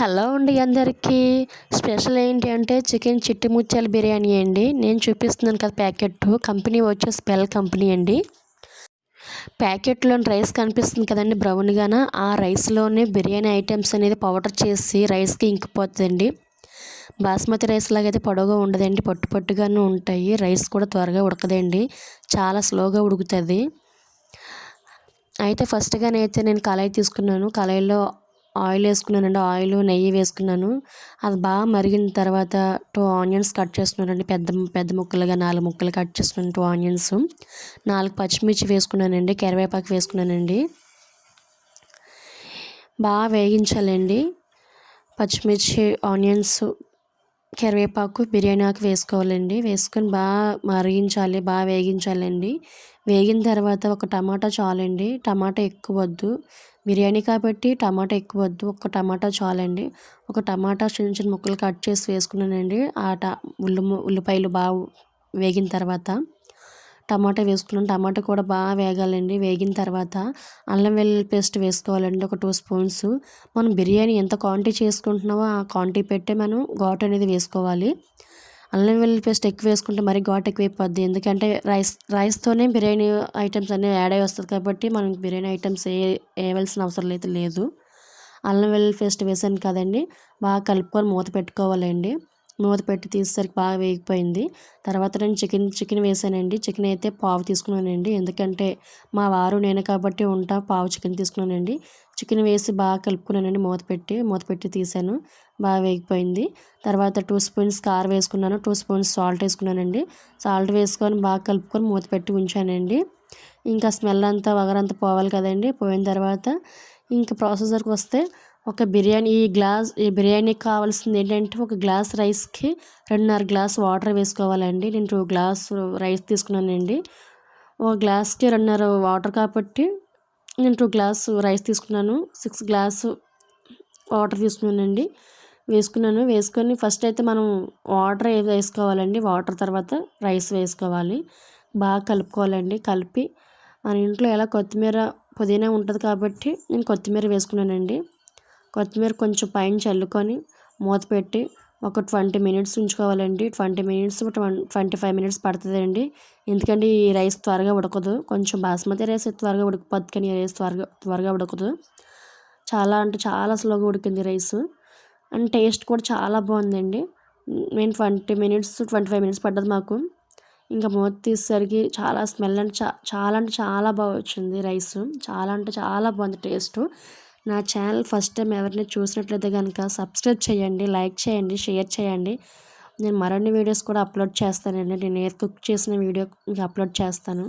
Hello అండి అందరికీ. Special ఏంటి అంటే చికెన్ చిట్టి ముత్యాల బిర్యానీ అండి. నేను చూపిస్తున్నాను కదా ప్యాకెట్ కంపెనీ వచ్చే స్పెల్ కంపెనీ అండి. ప్యాకెట్లోని రైస్ కనిపిస్తుంది కదండి బ్రౌన్గాన. ఆ రైస్లోనే బిర్యానీ ఐటమ్స్ అనేది పౌడర్ చేసి రైస్కి ఇంకిపోతుందండి బాస్మతి రైస్ లాగైతే పొడవుగా ఉండదండి. పట్టు పట్టుగానే ఉంటాయి. రైస్ కూడా త్వరగా ఉడకదండి. చాలా స్లోగా ఉడుకుతుంది. అయితే ఫస్ట్గానైతే నేను కళాయి తీసుకున్నాను. కళాయిలో ఆయిల్ వేసుకున్నానండి. ఆయిల్ నెయ్యి వేసుకున్నాను. అది బాగా మరిగిన తర్వాత టూ ఆనియన్స్ కట్ చేసుకున్నానండి పెద్ద పెద్ద ముక్కలుగా నాలుగు ముక్కలు కట్ చేసుకున్నాను టూ ఆనియన్స్. నాలుగు పచ్చిమిర్చి వేసుకున్నానండి. కరివేపాకు వేసుకున్నానండి. బాగా వేగించాలండి. పచ్చిమిర్చి ఆనియన్స్ కరివేపాకు బిర్యానీ ఆకు వేసుకోవాలండి. వేసుకొని బాగా మరిగించాలి బాగా వేగించాలండి. వేగిన తర్వాత ఒక టమాటా చాలండి. టమాటా ఎక్కువ వద్దు. బిర్యానీ కాబట్టి టమాటా ఎక్కువ వద్దు. ఒక టమాటా చాలండి. ఒక టమాటా చిన్న చిన్న ముక్కలు కట్ చేసి వేసుకున్నానండి. ఆ ట ఉల్లి ఉల్లిపాయలు బాగా వేగిన తర్వాత టమాటా వేసుకున్నాం టమాటా కూడా బాగా వేగాలండి. వేగిన తర్వాత అల్లం వెల్లుల్లి పేస్ట్ వేసుకోవాలండి. ఒక టూ స్పూన్స్. మనం బిర్యానీ ఎంత క్వాంటిటీ చేసుకుంటున్నామో ఆ క్వాంటిటీ పెట్టే మనం ఘాట్ అనేది వేసుకోవాలి. అల్లం వెల్లుల్లి పేస్ట్ ఎక్కువ వేసుకుంటే మరీ ఘాట్ ఎక్కువైపోద్ది. ఎందుకంటే రైస్ రైస్తోనే బిర్యానీ ఐటమ్స్ అన్నీ యాడ్ అయ్యి వస్తుంది కాబట్టి మనం బిర్యానీ ఐటమ్స్ ఏ వేయవలసిన అవసరం అయితే లేదు. అల్లం వెల్లుల్లి పేస్ట్ వేసాను కదండి. బాగా కలుపుకొని మూత పెట్టుకోవాలండి. మూత పెట్టి తీసేసరికి బాగా వేగిపోయింది. తర్వాత నేను చికెన్ చికెన్ వేసానండి. చికెన్ అయితే పావు తీసుకున్నానండి. ఎందుకంటే మా వారు నేను కాబట్టి ఉంటా పావు చికెన్ తీసుకున్నానండి. చికెన్ వేసి బాగా కలుపుకున్నానండి మూత పెట్టి. మూత పెట్టి తీసాను. బాగా వేగిపోయింది. తర్వాత టూ స్పూన్స్ కార్ వేసుకున్నాను. టూ స్పూన్స్ సాల్ట్ వేసుకున్నానండి. సాల్ట్ వేసుకొని బాగా కలుపుకొని మూత పెట్టి ఉంచానండి. ఇంకా స్మెల్ అంతా వగరంతా పోవాలి కదండి. పోయిన తర్వాత ఇంకా ప్రాసెసర్కి వస్తే ఒక బిర్యానీ ఈ గ్లాస్ ఈ బిర్యానీకి కావాల్సింది ఏంటంటే ఒక గ్లాస్ రైస్కి రెండున్నర గ్లాస్ వాటర్ వేసుకోవాలండి. నేను టూ గ్లాస్ రైస్ తీసుకున్నానండి. ఒక గ్లాస్కి రెండున్నర వాటర్ కాబట్టి నేను టూ గ్లాస్ రైస్ తీసుకున్నాను. సిక్స్ గ్లాస్ వాటర్ తీసుకున్నానండి. వేసుకున్నాను. వేసుకొని ఫస్ట్ అయితే మనం వాటర్ వేసుకోవాలండి? వాటర్ తర్వాత రైస్ వేసుకోవాలి. బాగా కలుపుకోవాలండి. కలిపి మన ఇంట్లో ఎలా కొత్తిమీర పుదీనా ఉంటుంది కాబట్టి నేను కొత్తిమీర వేసుకున్నానండి. కొత్తిమీర కొంచెం పైన చల్లుకొని మూత పెట్టి ఒక twenty minutes ఉంచుకోవాలండి. Twenty minutes twenty five minutes పడుతుందండి. ఎందుకంటే ఈ రైస్ త్వరగా ఉడకదు. కొంచెం బాస్మతి రైస్ త్వరగా ఉడికిపోద్ది కానీ ఈ రైస్ త్వరగా త్వరగా ఉడకదు. చాలా అంటే చాలా స్లోగా ఉడికింది రైస్. అండ్ టేస్ట్ కూడా చాలా బాగుందండి. మేము twenty minutes twenty five minutes పడ్డది మాకు. ఇంకా మూత తీసేసరికి చాలా స్మెల్ అంటే చాలా అంటే చాలా బాగా వచ్చింది రైస్. చాలా అంటే చాలా బాగుంది టేస్ట్. నా ఛానల్ ఫస్ట్ టైం ఎవరిని చూసినట్లయితే కనుక సబ్స్క్రైబ్ చేయండి లైక్ చేయండి షేర్ చేయండి. నేను మరిన్ని వీడియోస్ కూడా అప్లోడ్ చేస్తానండి. నేను ఏ కుక్ చేసిన వీడియో మీకు అప్లోడ్ చేస్తాను.